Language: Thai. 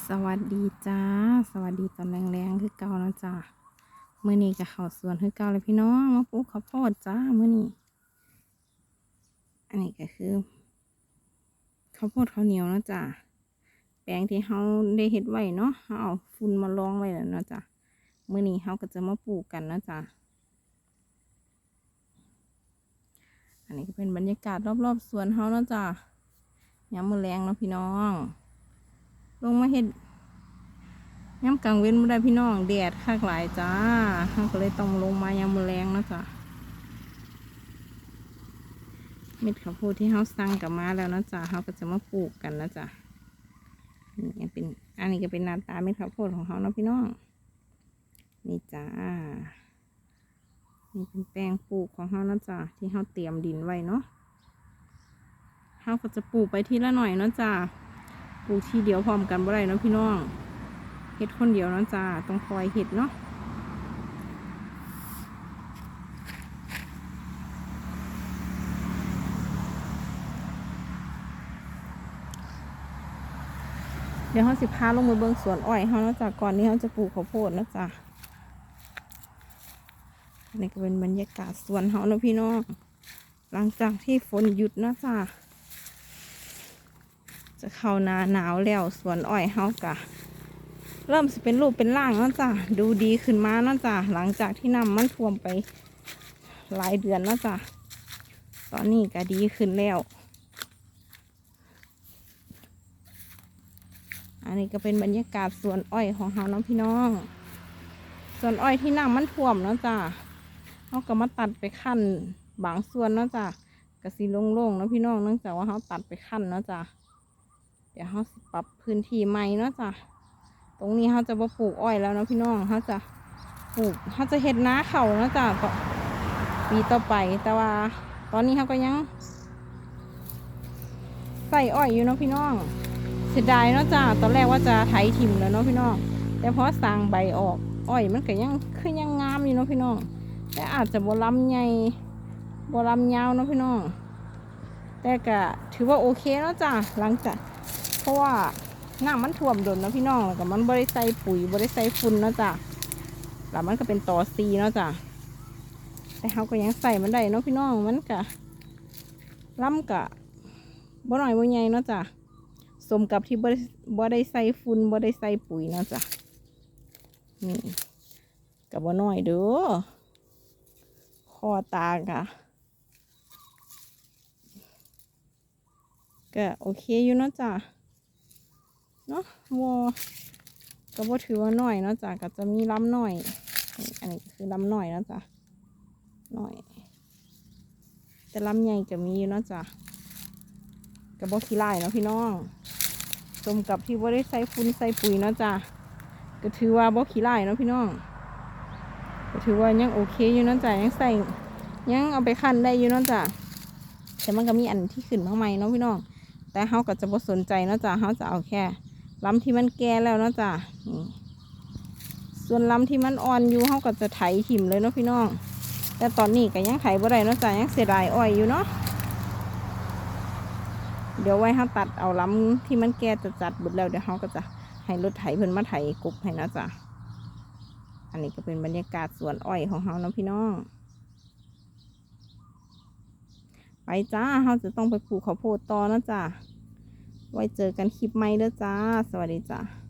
สวัสดีจ้า สวัสดีตอนแรงๆคือเก่านะจ้ามื้อนี้ก็เข้าสวนคือเก่าเลยพี่น้องมาปลูกข้าวโพดจ้ามื้อนี้อันนี้ก็คือข้าวโพดข้าวเหนียวนะจ้าแปลงที่เฮาได้เฮ็ดไว้เนาะเฮาเอาฝุ่นมาลองไว้แล้วเนาะจ้ามื้อนี้เฮาก็จะมาปลูกกันนะจ้าอันนี้ก็เป็นบรรยากาศรอบๆสวนเฮานะจ้ายามมือแลงเนาะพี่น้อง ลงมาเฮ็ดย้ำกลางเว้นไม่ได้พี่น้องแดดคักหลายจ้าเราก็เลยต้องลงมายามมือแรงนะจ้ะเม็ดข้าวโพดที่เราสั่งกลับมาแล้วนะจ๊ะเราก็จะมาปลูกกันนะจ๊ะนี่เป็นอันนี้ก็เป็นหน้าตาเม็ดข้าวโพดของเขาเนาะพี่น้องนี่จ้านี่เป็นแปลงปลูกของเขานะจ๊ะที่เขาเตรียมดินไว้เนาะเขาก็จะปลูกไปทีละหน่อยเนาะจ้า ปลูกทีเดียวพร้อมกันบ่ได้เนาะพี่น้องเห็ดคนเดียวเนาะจ้าต้องคอยเห็ดเนาะเดี๋ยวเขาสิพาลงมือเบิงสวนอ้อยเขาเนาะจาก่อนนี้เขาจะปลูกข้าวโพดเนาะจ้านี่ก็เป็นบรรยากาศสวนเขาเนาะพี่น้อง หลังจากที่ฝนหยุดเนาะจ้า จะเข้าหนาหนาวแล้วสวนอ้อยเฮากะ เริ่มสิเป็นรูปเป็นร่างแล้วจ้ะดูดีขึ้นมาแล้วจ้ะหลังจากที่น้ำมันท่วมไปหลายเดือนแล้วจ้ะตอนนี้ก็ดีขึ้นแล้ว อันนี้ก็เป็นบรรยากาศสวนอ้อยของเฮาเนาะพี่น้องสวนอ้อยที่น้ำมันท่วมเนาะจ้ะเขาก็มาตัดไปขั้นบางส่วนเนาะจ้ะกระสีโล่งๆนะพี่น้องเนื่องจากว่าเขาตัดไปขั้นนะจ้ะ เดี๋ยวเขาปรับพื้นที่ใหม่เนาะจ้ะตรงนี้เขาจะมาปลูกอ้อยแล้วเนาะพี่น้องเขาจะปลูกเขาจะเห็ดน้าเข่าเนาะจ้ะปีต่อไปแต่ว่า ตอนนี้เขาก็ยังใส่อ้อยอยู่เนาะพี่น้องเสียดายเนาะจ้ะตอนแรกว่าจะไถถิ่มแล้วเนาะพี่น้องแต่พอสร้างใบออกอ้อยมันก็ยังคือยังงามอยู่เนาะพี่น้องแต่อาจจะบวลำใหญ่บวลำยาวเนาะพี่น้องแต่ก็ถือว่าโอเคเนาะจ้ะหลังจาก เพราะว่าน้ำมันท่วมโดนนะพี่น้องแล้วก็มันบริใส่ปุ๋ยบริใส่ฝุ่นนะจ้ะแล้วมันก็เป็นต่อซีเนาะจ้ะแต่เขาก็ยังใส่มันได้เนาะพี่น้องมันก็ล้ำกะบ่หน่อยบ่ใหญ่เนาะจ้ะสมกับที่บ่ได้บ่ได้ใส่ฝุ่นบ่ได้ใส่ปุ๋ยเนาะจ้ะนี่กับบ่น้อยเด้อคอตากะก็โอเคอยู่เนาะจ้ะ เนาะวัวก็บ่ถือว่าน้อยเนาะจ้ะก็จะมีลำหน่อย อันนี้คือลำหน่อยเนาะจ้ะหน่อย แต่ลำใหญ่ก็มีอยู่เนาะจ้ะก็บ่ขี้ไล่เนาะพี่น้องสมกับที่บ่ได้ใส่ฟุ้นใส่ปุ๋ยเนาะจ้ะก็ถือว่าบ่ขี้ไล่เนาะพี่น้องก็ถือว่ายังโอเคอยู่เนาะจ้ะยังใส่ยังเอาไปคั้นได้อยู่เนาะจ้ะแต่มันก็มีอันที่ขึ้นมาใหม่เนาะพี่น้อง แต่เขาก็จะบ่สนใจเนาะจ้ะเขาจะเอาแค่ ลำที่มันแก่แล้วเนาะจ้ะนี่ส่วนลำที่มันอ่อนอยู่เขาก็จะไถถิ่มเลยเนาะพี่น้อง แต่ตอนนี้ก็ยังไถบ่ได้เนาะจ้ะยังเสียดายอ้อยอยู่เนาะเดี๋ยวไว้เขาตัดเอาลำที่มันแก่จะจัดบุดแล้วเดี๋ยวเขาก็จะให้รถไถเพิ่นมาไถกบให้เนาะจ้ะอันนี้ก็เป็นบรรยากาศสวนอ้อยของเขาเนาะพี่น้อง ไปจ้าเราจะต้องไปปลูกข้าวโพดต่อนะจ้า ไว้เจอกันคลิปใหม่เด้อจ้า สวัสดีจ้า